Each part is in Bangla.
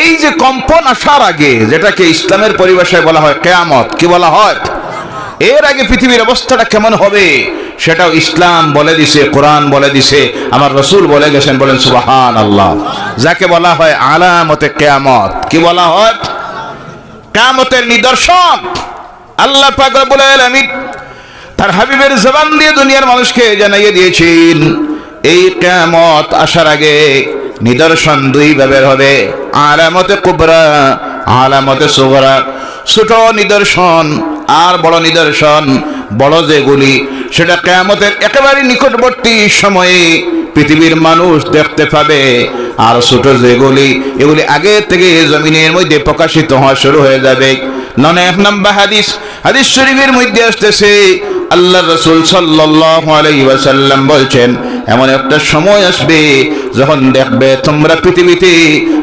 এই যে কম্পন আসার আগে, যেটাকে ইসলামের পরিভাষায় বলা হয় কেয়ামত, কি বলা হয়? এর আগে পৃথিবীর অবস্থাটা কেমন হবে? সেটাও ইসলাম বলে দিছে, কোরআন বলে দিছে, আমার রসুল বলে গেছেন, বলেন সুবাহান আল্লাহ যাকে বলা হয় আলামতে কেয়ামত, কি বলা হয়? কেয়ামতের নিদর্শন। আল্লাহ পাক রব্বুল তার হাবিবের জবান দিয়ে দুনিয়ার মানুষকে জানাইয়ে দিয়েছেন, এই কেয়ামত আসার আগে নিদর্শন দুই ভাবের হবে। আলামতে কুবরা, আলামতে সুগরা। ছোট নিদর্শন আর বড় নিদর্শন, বড় যেগুলি সেটা কেয়ামতের একেবারে নিকটবর্তী সময়ে পৃথিবীর মানুষ দেখতে পাবে। আর ছোট যেগুলি এগুলি আগে থেকে জমিনের মধ্যে প্রকাশিত হওয়া শুরু হয়ে যাবে। নন এক নম্বর হাদিস হাদিস শরীফের মধ্যে আসতেছে আল্লাহ রসুল সাল্লাল্লাহু আলাইহি ওয়াসাল্লাম বলছেন এমন একটা সময় আসবে যখন দেখবে তোমরা পৃথিবীতে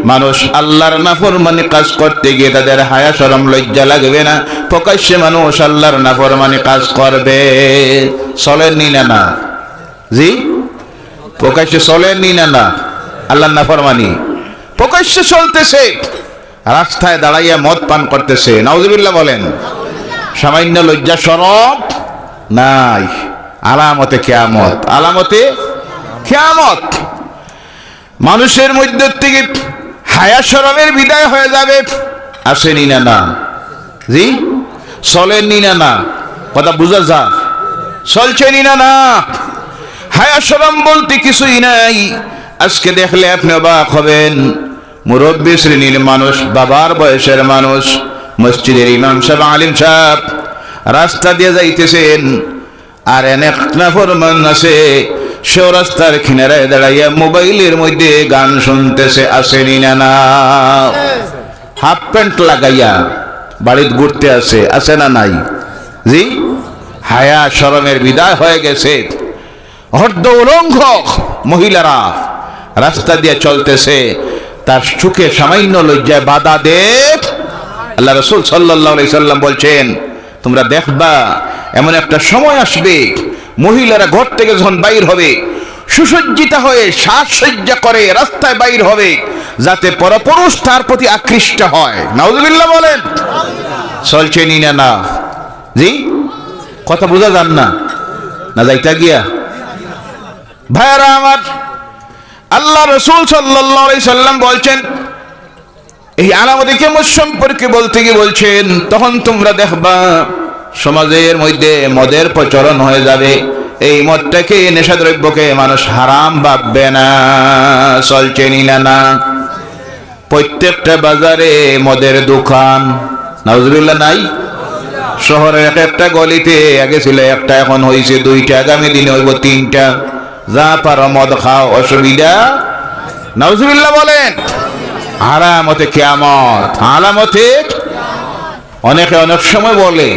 মানুষ আল্লাহর নাফরমানি কাজ করতে গিয়ে তাদের হায়া শরম লজ্জা লাগবে না। প্রকাশ্যে মানুষ আল্লাহর নাফরমানি কাজ করবে। চলেননি না না জি? প্রকাশ্যে চলেননি না না আল্লাহর নাফরমানি। প্রকাশ্যে চলতেছে। রাস্তায় দাঁড়াইয়া মদ পান করতেছে। নাউজুবিল্লাহ বলেন। সামান্য লজ্জা সরব নাই। আলামতে কেয়ামত। আলামতে কেয়ামত মানুষের মধ্য থেকে হায়া সরমের বিদায় হয়ে যাবে। আসেনি না না? জি? চলেননি না না? কথা বুঝা যা। চলছেনি না না? হায়া সরম বলতে কিছুই নাই। আজকে দেখলে আপনি অবাক হবেন। মুরব্বী শ্রেণির মানুষ, বাবার বয়সের মানুষ, মসজিদের ইমাম সাহেব, আলিম সাহেব, রাস্তা দিয়ে যাইতেছেন। আর নাফরমান আছে। সেও রাস্তার কিনারায় দাঁড়াইয়া মোবাইলের মধ্যে গান শুনতেছে আসেনি না না। হাফ প্যান্ট লাগাইয়া বাড়িতে ঘুরতে আসে আসে না নাই। জি, হায়া শরমের বিদায় হয়ে গেছে। হর্দ উলঙ্ঘ মহিলারা রাস্তা দিয়ে চলতেছে, তার সুখে সামান্য লজ্জায় বাধা দে। আল্লাহ রসুল সাল্লাহ সাল্লাম বলছেন, তোমরা দেখবা, এমন একটা সময় আসবে মহিলারা ঘর থেকে যখন বাইর হবে, সুসজ্জিতা হয়ে সাজসজ্জা করে রাস্তায় বাইর হবে, যাতে পরপুরুষ তার প্রতি আকৃষ্ট হয়। নাউজুবিল্লাহ বলেন। চলছে নি না না? জি? কথা বোঝা যান না। না যাইতা গিয়া। ভাইয়ারা আমার, আল্লাহ রসুল সাল্লাহ সাল্লাম বলছেন, এই আলামতি কেমন সম্পর্কে বলতে গিয়ে বলছেন, তখন তোমরা দেখবা সমাজের মধ্যে মদের প্রচলন হয়ে যাবে। এই মদটাকে নেশাদ্রব্যকে মানুষ হারাম ভাববে না, চলছে না না প্রত্যেকটা বাজারে মদের দোকান, নাউজুবিল্লাহ নাই? শহরের এক একটা গলিতে আগে ছিল একটা, এখন হয়েছে দুইটা, আগামী দিনে হইব তিনটা। যা পারো মদ খাও, অসুবিধা? নাউজুবিল্লাহ বলেন আলামতে কেয়ামত, আলামতে? অনেকে অনেক সময় বলে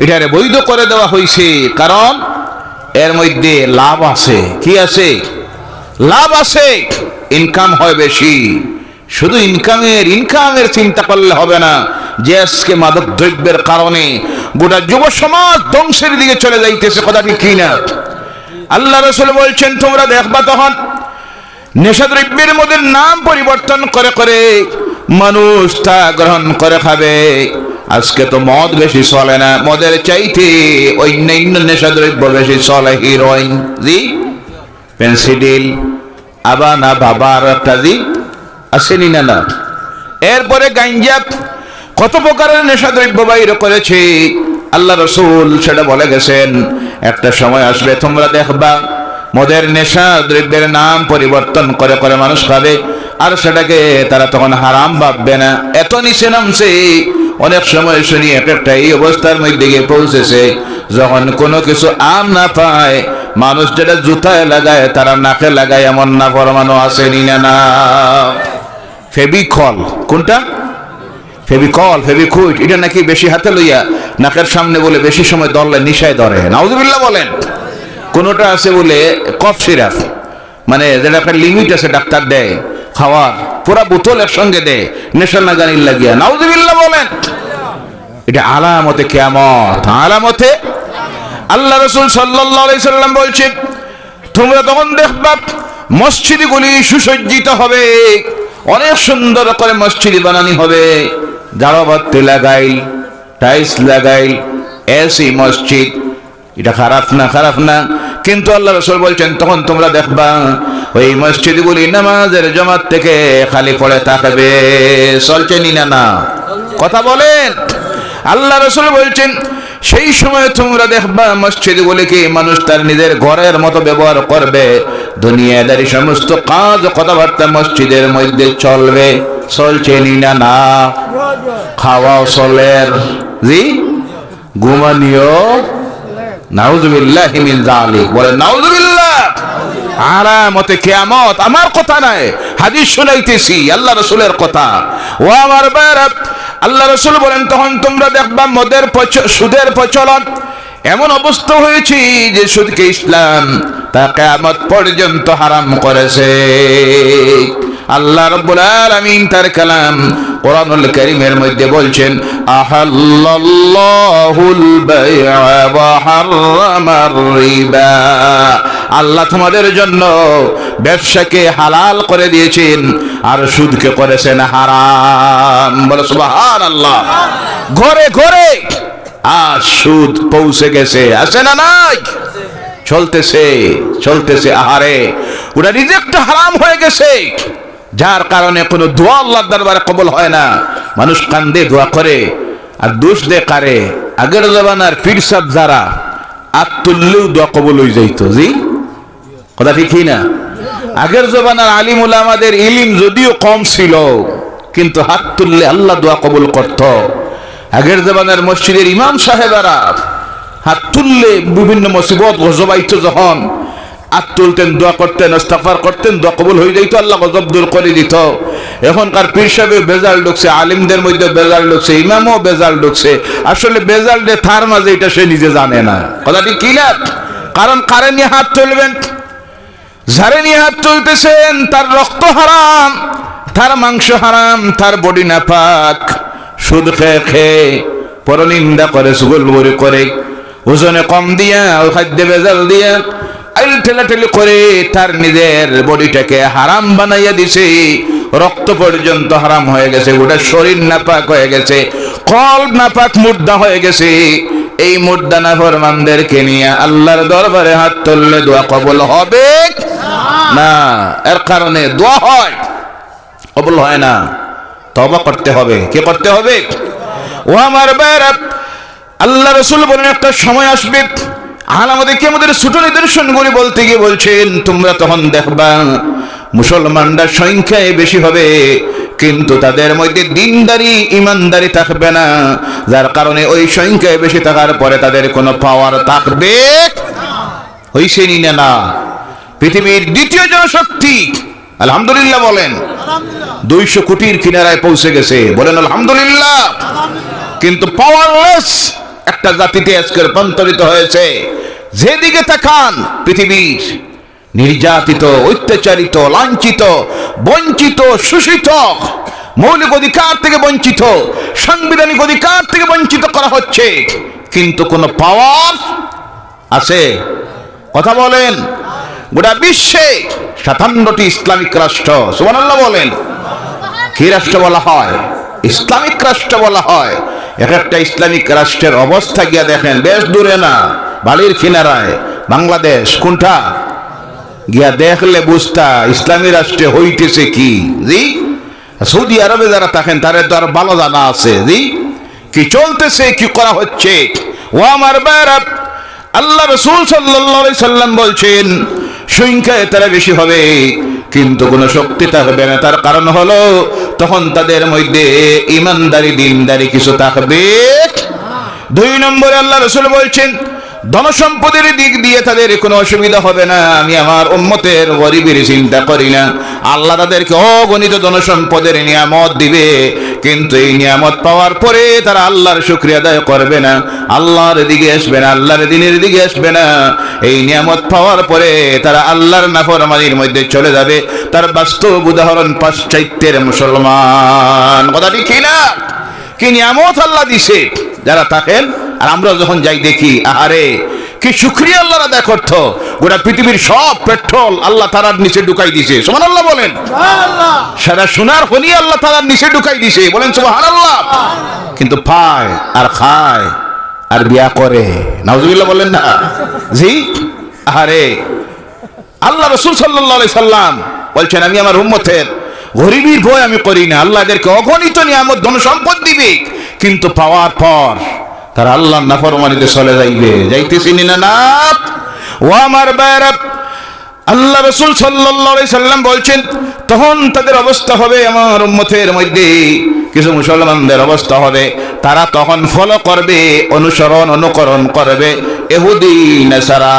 এটারে বৈধ করে দেওয়া হয়েছে কারণ এর মধ্যে লাভ আছে। কি আছে? লাভ আছে। ইনকাম হয় বেশি। শুধু ইনকামের ইনকামের চিন্তা করলে হবে না। যে আজকে মাদক দ্রব্যের কারণে গোটা যুব সমাজ ধ্বংসের দিকে চলে যাইতেছে, কথা ঠিক কিনা? আল্লাহ রসুল বলছেন, তোমরা দেখবা তখন নেশাদ্রব্যের মধ্যে নাম পরিবর্তন করে করে মানুষ তা গ্রহণ করে খাবে। আজকে তো মদ বেশি চলে না। মদের চাইতে অন্যান্য নেশাদ্রব্য বেশি চলে হিরোইন জি? পেন্সিডিল আবানা বাবার একটা জি? আসেনি না না। এরপরে গাঞ্জা কত প্রকারের নেশাদ্রব্য বাইর করেছে? আল্লাহ রসুল সেটা বলে গেছেন, একটা সময় আসবে তোমরা দেখবা, মদের নেশা দ্রব্যের নাম পরিবর্তন করে করে মানুষ খাবে, আর সেটাকে তারা তখন হারাম ভাববে না। এত নিচে নামছে অনেক সময় শুনি এক একটা এই অবস্থার মধ্যে গিয়ে পৌঁছেছে, যখন কোনো কিছু আম না পায়, মানুষ যেটা জুতায় লাগায়, তারা নাকে লাগায়, এমন না পরমাণু আসেনি না না। ফেবিকল কোনটা? ফেবিকল ফেবিকুইট এটা নাকি বেশি হাতে লইয়া নাকের সামনে বলে বেশি সময় দললে নিশায় ধরে। নাউজুবিল্লাহ বলেন, কোনোটা আছে বলে কফ সিরাপ মানে যেটা একটা লিমিট আছে ডাক্তার দেয়, খাওয়ার, পুরা বোতলের সঙ্গে দেয় নেশা লাগানির লাগিয়া। নাউজুবিল্লাহ বলেন এটা আলামতে কেমত আলামতে আল্লাহ রসুল সাল্লাম বলছে তোমরা তখন দেখবা মসজিদগুলি সুসজ্জিত হবে, অনেক সুন্দর করে মসজিদ বানানি হবে। জাড়াবাতি লাগাইল, টাইলস লাগাইল এসি মসজিদ, এটা খারাপ না খারাপ না। কিন্তু আল্লাহ রসুল বলছেন, তখন তোমরা দেখবা ওই মসজিদগুলি নামাজের জমাত থেকে খালি পড়ে থাকবে। চলছে না না? কথা বলেন। আল্লাহ রসুল বলছেন, সেই সময় তোমরা দেখবা মসজিদগুলিকে মানুষ তার নিজের ঘরের মতো ব্যবহার করবে। দুনিয়াদারি সমস্ত কাজ কথাবার্তা মসজিদের মধ্যে চলবে। চলছে না না খাওয়া চলের। জি? ঘুমানিও? নাউজুবিল্লাহ বলে, নাউজুবিল্লাহ! আরামতে কিয়ামত, আমার কথা নাই হাদিস শুনাইতেছি, আল্লাহ রাসূলের কথা। ও আমার বাইরা আল্লাহ রাসূল বলেন, তখন তোমরা দেখবা মদের সুদের প্রচলন। এমন অবস্থা হয়েছে যে সুদকে ইসলাম তা কিয়ামত পর্যন্ত হারাম করেছে। আল্লাহ রাব্বুল আলামিন তার কালাম কোরআনুল কারীমের মধ্যে বলছেন, আহাল্লাল্লাহুল বাই'a ওয়া হাররামার রিবা। আল্লাহ তোমাদের জন্য ব্যবসাকে হালাল করে দিয়েছেন আর সুদকে করেছেন হারাম। বলে সুবহানাল্লাহ। ঘরে ঘরে। আজ সুদ পৌঁছে গেছে। আছে না নাই? চলতেছে চলতেছে আহারে। ওটা রিজেক্ট হারাম হয়ে গেছে। যার কারণে কোনো দোয়া আল্লাহর দরবারে কবল হয় না। মানুষ কান্দে, দোয়া করে আর দোষ দে কারে। আগের জমানার সাহেব যারা আত তুললেও দোয়া কবল হয়ে যাইতো। জি? কথা ঠিকই না আগের জমানার আলিমুল আমাদের ইলিম যদিও কম ছিল, কিন্তু হাত তুললে আল্লাহ দোয়া কবুল করত। আগের জবানের মসজিদের ইমাম সাহেবেরা হাত তুললে বিভিন্ন মুসিবত গজবাইত যখন হাত তুলতেন, দোয়া করতেন ইস্তাফার করতেন, দোয়া কবুল হয়ে যাইতো, আল্লাহ গজব দূর করে দিত। এখনকার পীর সাহেব বেজাল ঢুকছে, আলিমদের মধ্যে বেজাল ঢুকছে, ইমামও বেজাল ঢুকছে। আসলে বেজাল যে থার মাঝে এটা সে নিজে জানে না। কথাটি ঠিক কি না কারণ কারে নিয়ে হাত তুলবেন? যারে নিয়ে হাত তুলতেছেন তার রক্ত হারাম, তার মাংস হারাম, তার বডি নাপাক। সুদ খেয়ে খেয়ে পরনিন্দা করে সুগলবরি করে, ওজনে কম দিয়া খাদ্যে বেজাল দিয়া, আইল ঠেলাঠেলি করে তার নিজের বডিটাকে হারাম বানাইয়া দিছে। রক্ত পর্যন্ত হারাম হয়ে গেছে, গোটা শরীর নাপাক হয়ে গেছে কল নাপাক মুর্দা হয়ে গেছে। এই মুর্দা নাফরমানদেরকে নিয়ে আল্লাহর দরবারে হাত তুললে দোয়া কবল হবে? না, এর কারণে দোয়া হয়। কবল হয় না। তবা করতে হবে। কে করতে হবে? ও আমার বেড়া আল্লাহ রসুল বলেন, একটা সময় আসবে আর আমাদেরকে আমাদের ছোট নিদর্শনগুলি বলতে গিয়ে বলছেন, তোমরা তখন দেখবা মুসলমানরা সংখ্যায় বেশি হবে, কিন্তু তাদের মধ্যে দিনদারি, ইমানদারি থাকবে না। যার কারণে ওই সংখ্যায় বেশি থাকার পরে তাদের কোনো পাওয়ার থাকবে হইছে নি না না? পৃথিবীর দ্বিতীয় জনশক্তি। আলহামদুলিল্লাহ বলেন। দুইশো কোটির কিনারায় পৌঁছে গেছে। বলেন, আলহামদুলিল্লাহ। কিন্তু পাওয়ারলেস একটা জাতিতে আজকে রূপান্তরিত হয়েছে। যেদিকে তাকান, পৃথিবীর নির্যাতিত, অত্যাচারিত, লাঞ্ছিত, বঞ্চিত, শোষিত, মৌলিক অধিকার থেকে বঞ্চিত, সাংবিধানিক অধিকার থেকে বঞ্চিত করা হচ্ছে। কিন্তু কোনো পাওয়ার আছে? কথা বলেন। গোটা বিশ্বে সাতান্নটি ইসলামিক রাষ্ট্র, সুবহানাল্লাহ বলেন। কি রাষ্ট্র বলা হয়? ইসলামিক রাষ্ট্র বলা হয়। এক একটা ইসলামিক রাষ্ট্রের অবস্থা গিয়া দেখেন, বেশ দূরে না, বালির কিনারায়। বাংলাদেশ কোনটা? গিয়া দেখলে বুঝতা, ইসলামী রাষ্ট্রে হইতেছে কি? জি? সৌদি আরবে যারা থাকেন, তাদের তো আর ভালো জানা আছে, জি? কি চলতেছে, কি করা হচ্ছে? ও আমার বাইরা আল্লাহ রসুল সাল্লাম বলছেন, সংখ্যায় তারা বেশি হবে, কিন্তু কোনো শক্তি থাকবে না। তার কারণ হলো, তখন তাদের মধ্যে ইমানদারি দিনদারি কিছু থাকবে। দুই নম্বরে আল্লাহ রসুল বলছেন ধনসম্পদের দিক দিয়ে তাদের কোনো অসুবিধা হবে না। আমি আমার উম্মতের গরিবের চিন্তা করি না। আল্লাহ তাদেরকে অগণিত ধনসম্পদের নিয়ামত দিবে। কিন্তু এই নিয়ামত পাওয়ার পরে তারা আল্লাহর শুক্রিয়া আদায় করবে না। আল্লাহর দিকে আসবে না, আল্লাহর দিনের দিকে আসবে না। এই নিয়ামত পাওয়ার পরে তারা আল্লাহর নাফরমানির মধ্যে চলে যাবে। তার বাস্তব উদাহরণ পাশ্চাত্যের মুসলমান। কথাটি কি না কি নিয়ামত আল্লাহ দিছে? যারা থাকেন আর আমরা যখন যাই দেখি আহারে কি শুক্রিয়া আল্লাহরা আদায় করতো। গোটা পৃথিবীর সব পেট্রোল আল্লাহ তারার নিচে ঢুকাই দিছে। সুমান আল্লাহ বলেন সারা সোনার খনি আল্লাহ তারার নিচে ঢুকাই দিছে। বলেন সুবহান আল্লাহ কিন্তু পায় আর খায় আর বিয়া করে। নাউজুবিল্লাহ বলেন না। জি? আরে আল্লাহ রসুল সাল্লাহ সাল্লাম বলছেন আমি আমার উম্মতের গরিবীর ভয় আমি করি না। আল্লাহ এদেরকে অগণিত নিয়ামত ধন সম্পদ দিবে কিন্তু পাওয়ার পর তারা আল্লাহ নাফরমানিতে চলে যাইবে। যাইতেছি না না ও আমার বাইরা আল্লাহ রসুল সাল্লাহ সাল্লাম বলছেন, তখন তাদের অবস্থা হবে আমার উম্মতের মধ্যে। কিছু মুসলমানদের অবস্থা হবে, তারা তখন ফলো করবে, অনুসরণ, অনুকরণ করবে। এহুদি, নেসারা,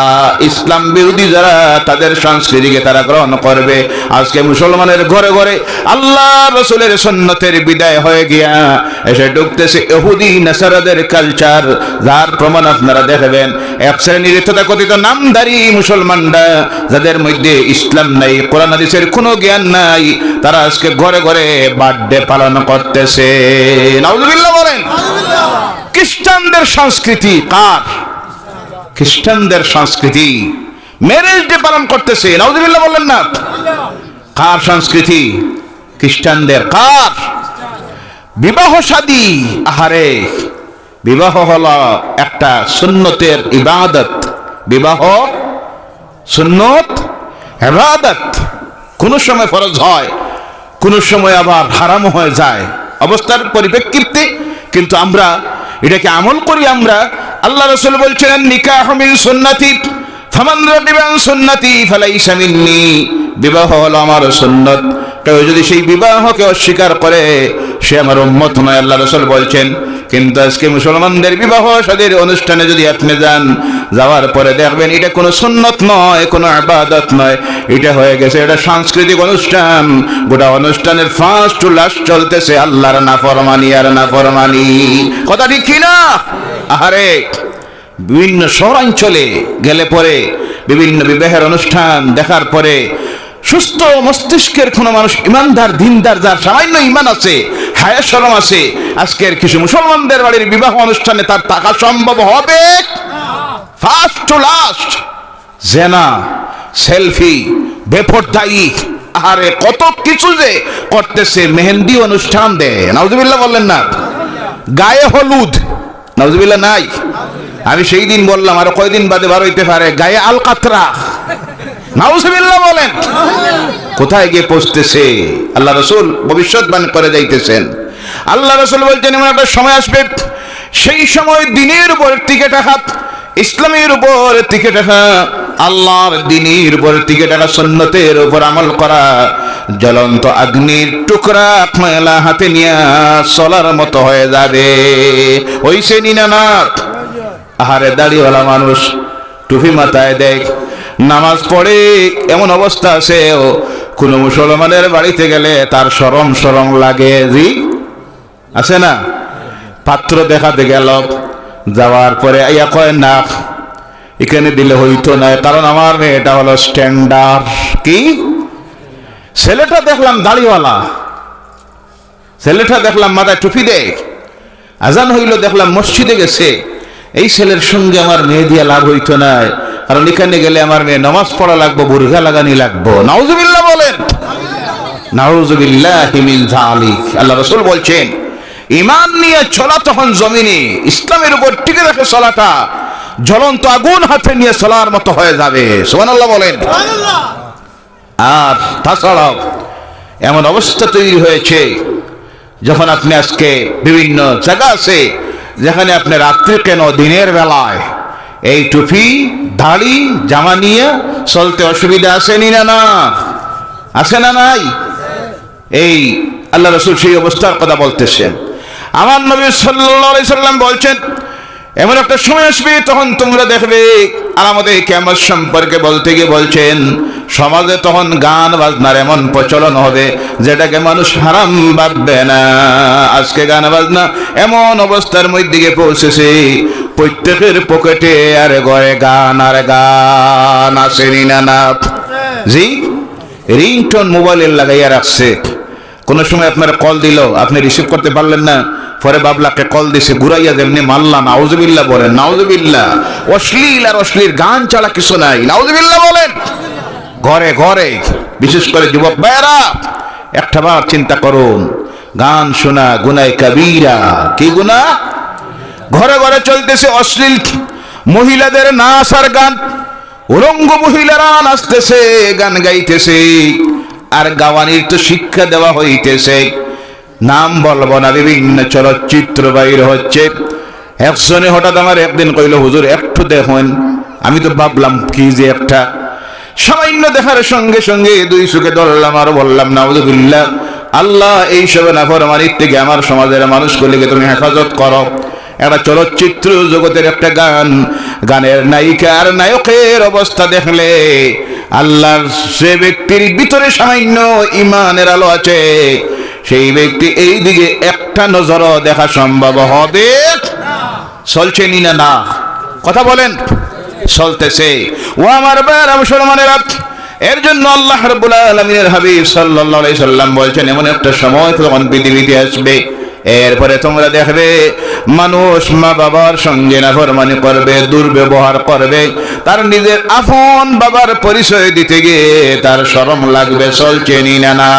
ইসলাম বিরোধী যারা, তাদের সংস্কৃতিকে তারা গ্রহণ করবে। আজকে মুসলমানের ঘরে ঘরে আল্লাহ রসুলের সন্ন্যতের বিদায় হয়ে গিয়া এসে ঢুকতেছে এহুদি, নেসারাদের কালচার যার প্রমাণ আপনারা দেখবেন। এক শ্রেণির তথাকথিত নামদারি মুসলমানরা, যাদের মধ্যে ইসলাম নাই, কোরআন হাদিসের কোনো জ্ঞান নাই, তারা আজকে ঘরে ঘরে বার্থডে পালন করতেছে বলেন। খ্রিস্টানদের সংস্কৃতি কার? খ্রিস্টানদের সংস্কৃতি। ম্যারেজ ডে পালন করতেছে। নাউজুবিল্লাহ বললেন না। কার সংস্কৃতি? খ্রিস্টানদের কার? বিবাহ শাদী আহারে, বিবাহ হলো একটা সুন্নতের ইবাদত। বিবাহ সুন্নত ইবাদত কোন সময় ফরজ হয়, কোন সময় আবার হারাম হয়ে যায়। অবস্থার পরিপ্রেক্ষিতে কিন্তু আমরা এটাকে আমল করি আমরা। আল্লাহ রসুল বলছেন নিকাহ মিন সুন্নতি বিবাহ হলো আমার যদি সেই বিবাহকে অস্বীকার করে, সে আমার উম্মত নয়, আল্লাহ রসুল বলছেন। কিন্তু আজকে মুসলমানদের বিবাহ সাদের অনুষ্ঠানে যদি আপনি যান, যাওয়ার পরে দেখবেন এটা কোনো সুন্নত নয়, কোনো আবাদত নয়। এটা হয়ে গেছে, এটা সাংস্কৃতিক অনুষ্ঠান। গোটা অনুষ্ঠানের ফার্স্ট টু লাস্ট চলতেছে আল্লাহর নাফরমানি আর নাফরমানি। কথা ঠিক কি না? আহারে, বিভিন্ন শহরাঞ্চলে গেলে পরে বিভিন্ন বিবাহের অনুষ্ঠান দেখার পরে সুস্থ মস্তিষ্কের কোনো মানুষ ইমানদার, দিনদার, যার সামান্য ইমান আছে হায়া শরম আছে। আজকের কিছু মুসলমানদের বাড়ির বিবাহ অনুষ্ঠানে তার টাকা সম্ভব হবে? ফার্স্ট টু লাস্ট জেনা, সেলফি, বেপরদায়ী। আরে কত কিছু যে করতেছে, মেহেন্দি অনুষ্ঠান দে নাউজুবিল্লাহ বললেন না। গায়ে হলুদ, নাউজুবিল্লাহ নাই। আমি সেই দিন বললাম, আরও কয়দিন বাদে বার হইতে পারে। গায়ে আল কাতরা নাউজুবিল্লাহ বলেন। কোথায় গিয়ে পৌঁছতেছে? আল্লাহ রসুল ভবিষ্যৎবাণী করে যাইতেছেন। আল্লাহ রসুল বলছেন, এমন একটা সময় আসবে, সেই সময় দিনের উপর টিকে থাকা, ইসলামের উপর টিকে থাকা, আল্লাহর দিনের উপর টিকে থাকা সন্ন্যতের উপর আমল করা, জ্বলন্ত আগ্নির টুকরা মেলা হাতে নিয়ে চলার মতো হয়ে যাবে। ওই সে নিনানাথ আহারে দাড়িওয়ালা মানুষ, টুপি মাথায় দেখ নামাজ পড়ে এমন অবস্থা আছে কোনো মুসলমানের বাড়িতে গেলে তার সরম সরম লাগে, জি? আছে না? পাত্র দেখাতে গেল, যাওয়ার পরে ইয়া কয়, না, এখানে দিলে হইতো না, কারণ আমার এটা হলো স্ট্যান্ডার্ড কি? ছেলেটা দেখলাম দাড়িওয়ালা, ছেলেটা দেখলাম মাথায় টুপি দেখ আজান হইল দেখলাম মসজিদে গেছে এই ছেলের সঙ্গে আমার মেয়ে দিয়া লাভ হইতো না। কারণ এখানে গেলে আমার মেয়ে নমাজ পড়া লাগবো বুর্গা লাগানি লাগবো। নাউজুবিল্লাহ বলেন। নাউজুবিল্লাহ আল্লাহ রসুল বলছেন ইমান নিয়ে চলা তখন জমিনে ইসলামের উপর টিকে রাখে চলাটা জ্বলন্ত আগুন হাতে নিয়ে চলার মতো হয়ে যাবে। সোহানাল্লাহ বলেন। আর তাছাড়াও এমন অবস্থা তৈরি হয়েছে যখন আপনি আজকে বিভিন্ন জায়গা আছে যেখানে আপনি রাত্রি কেন, দিনের বেলায়? এই টুপি, দাড়ি, জামা নিয়ে চলতে অসুবিধা আসেনি না না? আসে না নাই? এই আল্লাহ রসুল সেই অবস্থার কথা বলতেছেন। আমার নবী সাল্লাম বলছেন এমন একটা সময় আসবে তখন তোমরা দেখবে আর আমাদের কেমন সম্পর্কে বলতে গিয়ে বলছেন, সমাজে তখন গান বাজনার এমন প্রচলন হবে, যেটাকে মানুষ হারাম ভাববে না। আজকে গান বাজনা এমন অবস্থার মধ্যে গিয়ে পৌঁছেছে, প্রত্যেকের পকেটে আর ঘরে গান আর গান আসেনি না না জি? রিংটোন মোবাইলের লাগাইয়া রাখছে। কোনো সময় আপনার কল দিল, আপনি রিসিভ করতে পারলেন না পরে বাবলাকে কল দিছে, ঘুরাইয়া যেমনি মাল্লা, নাউজুবিল্লাহ বলেন, নাউজুবিল্লাহ, অশ্লীল আর অশ্লীল গান ছাড়া কিছু নাই, নাউজুবিল্লাহ বলেন। ঘরে ঘরে, বিশেষ করে যুবক ভাইয়েরা, একটা বার চিন্তা করুন, গান শোনা গুনায় কাবিরা, কি গুনা ঘরে ঘরে চলতেছে অশ্লীল মহিলাদের নাচ আর গান, উলঙ্গ মহিলারা নাচতেছে, গান গাইতেছে, আর গাওয়ানির তো শিক্ষা দেওয়া হইতেছে। নাম বলব না বিভিন্ন চলচ্চিত্র বাইর হচ্ছে। একজনে হঠাৎ আমার একদিন কইল, হুজুর, একটু দেখুন। আমি তো ভাবলাম, কি যে একটা। সামান্য দেখার সঙ্গে সঙ্গে দুই সুখে ধরলাম আর বললাম, নাউজুবিল্লাহ, আল্লাহ এই সব নাফরমানির থেকে আমার সমাজের মানুষ মানুষগুলিকে তুমি হেফাজত করো। একটা চলচ্চিত্র জগতের একটা গান, গানের নায়িকা আর নায়কের অবস্থা দেখলে আল্লাহর সে ব্যক্তির ভিতরে সামান্য ইমানের আলো আছে। সেই ব্যক্তি এই দিকে একটা নজরও দেখা সম্ভব হবে। চলছে নি না কথা বলেন। চলতেছে। ও আমার বেড়া মুসলমানেরা, এর জন্য আল্লাহ রাব্বুল আলামিনের হাবিব আলাইহি সাল্লাম বলছেন, এমন একটা সময় তখন পৃথিবীতে আসবে। এরপরে তোমরা দেখবে, মানুষ মা বাবার সঙ্গে নাফরমানি করবে, দুর্ব্যবহার করবে, তার নিজের আপন বাবার পরিচয় দিতে গিয়ে তার শরম লাগবে, চলছে নি না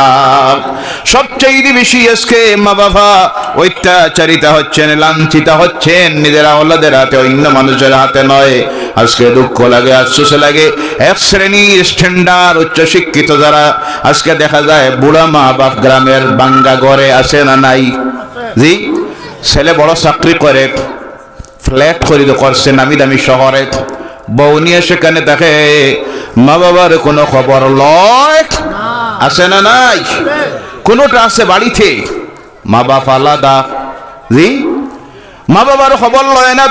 সবচেয়ে বেশি আজকে মা বাবা অত্যাচারিতা হচ্ছেন, লাঞ্ছিতা হচ্ছেন, নিজের আওলাদের হাতে, অন্য মানুষের হাতে নয়। আজকে দুঃখ লাগে আশ্বাস লাগে। এক শ্রেণির উচ্চ শিক্ষিত যারা, আজকে দেখা যায়, বুড়া মা বাপ গ্রামের বাঙ্গা ঘরে আসে না নাই? জি? ছেলে বড় চাকরি করে ফ্ল্যাট খরিদ করছে, নামি দামি শহরে। বউ নিয়ে সেখানে দেখে, মা বাবার কোনো খবর লয়? আছে না নাই? কোনোটা আছে বাড়িতে? মা বাপ আলাদা। জি? মা বাবার খবর লয় না?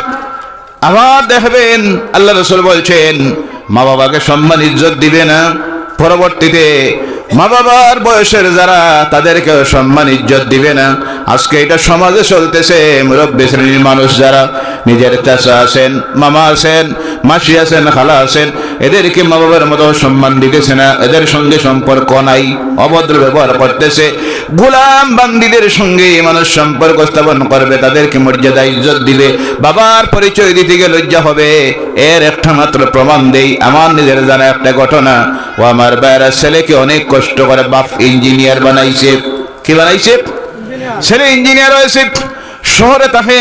আবার দেখবেন, আল্লাহ রসুল বলছেন, মা বাবাকে সম্মান ইজ্জত দিবে না। পরবর্তীতে মা বাবার বয়সের যারা তাদেরকে সম্মান, ইজ্জত দিবে না। আজকে এটা সমাজে চলতেছে, মুরব্বী শ্রেণির মানুষ যারা, নিজের চাষা আছেন, মামা আছেন, মাসি আছেন, খালা আছেন, এদেরকে মা বাবার মতো সম্মান দিতেছে না। এদের সঙ্গে সম্পর্ক নাই, অভদ্র ব্যবহার করতেছে। গোলাম বান্দিদের সঙ্গে মানুষ সম্পর্ক স্থাপন করবে, তাদেরকে মর্যাদা, ইজ্জত দিবে। বাবার পরিচয় দিতে গিয়ে লজ্জা হবে। এর একটা মাত্র প্রমাণ দেই, আমার নিজের জানা একটা ঘটনা। ও আমার বাইরা ছেলেকে অনেক কষ্ট করে, বাপ ইঞ্জিনিয়ার বানাইছে। কি বানাইছে? ছেলে ইঞ্জিনিয়ার হয়েছে। শহরে তাকে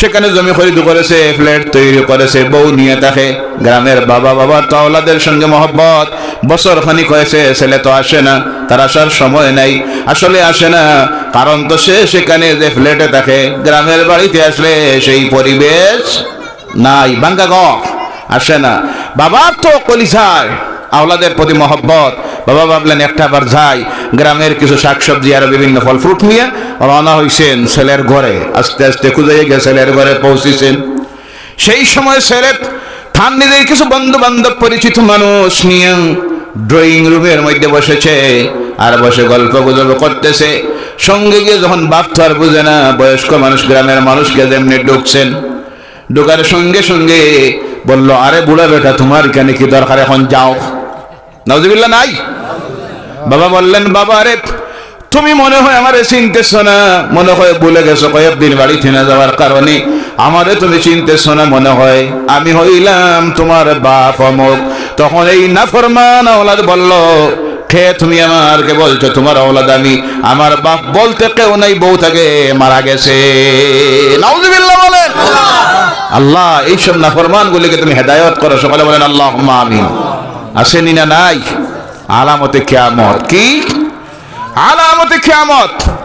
সেখানে জমি খরিদ করেছে ফ্ল্যাট তৈরি করেছে, বউ নিয়ে তাকে গ্রামের বাবা বাবা তাওলাদের সঙ্গে মহব্বত। বছর খানিক হয়েছে, ছেলে তো আসে না, তার আসার সময় নাই। আসলে আসে না, কারণ তো সে সেখানে যে ফ্ল্যাটে থাকে, গ্রামের বাড়িতে আসলে সেই পরিবেশ নাই। বাঙ্গা আসে না। বাবার তো কলিসায় আওলাদের প্রতি মহব্বত। বাবা ভাবলেন, একটা বার যাই, গ্রামের কিছু শাকসবজি আর বিভিন্ন ফল ফ্রুট নিয়ে রওনা হইছেন ছেলের ঘরে। আস্তে আস্তে খুঁজে গিয়ে ছেলের ঘরে পৌঁছেছেন। সেই সময় ছেলে থান নিজের কিছু বন্ধু বান্ধব পরিচিত মানুষ নিয়ে ড্রয়িং রুমের মধ্যে বসেছে আর বসে গল্প গুজব করতেছে। সঙ্গে গিয়ে যখন বাপ তো আর বুঝে না, বয়স্ক মানুষ, গ্রামের মানুষকে যেমনি ঢুকছেন, ঢোকার সঙ্গে সঙ্গে বলল, আরে বুড়া বেটা, তোমার কেন কি দরকার? এখন যাও। নজবিল্লা নাই? বাবা বললেন, বাবা আরে তুমি মনে হয় আমারে চিনতেছ না। মনে হয় ভুলে গেছো, কয়েকদিন বাড়ি থেকে যাওয়ার কারণে। আমারে তুমি চিনতেছ না মনে হয়। আমি হইলাম তোমার বাপ অমুক। তখন এই নাফরমান ওলাদ বলল খে তুমি আমারকে বলছো? তোমার ওলাদ আমি। আমার বাপ বলতে কেউ নাই, বউ থাকে মারা গেছে। নাউজুবিল্লাহ বলেন। আল্লাহ, এইসব নাফরমান গুলিকে তুমি হেদায়ত করো। সকালে বলেন আল্লাহ আমিন। আসেনি না নাই? আলামতে কেয়ামত। কি? আলামতে কেয়ামত।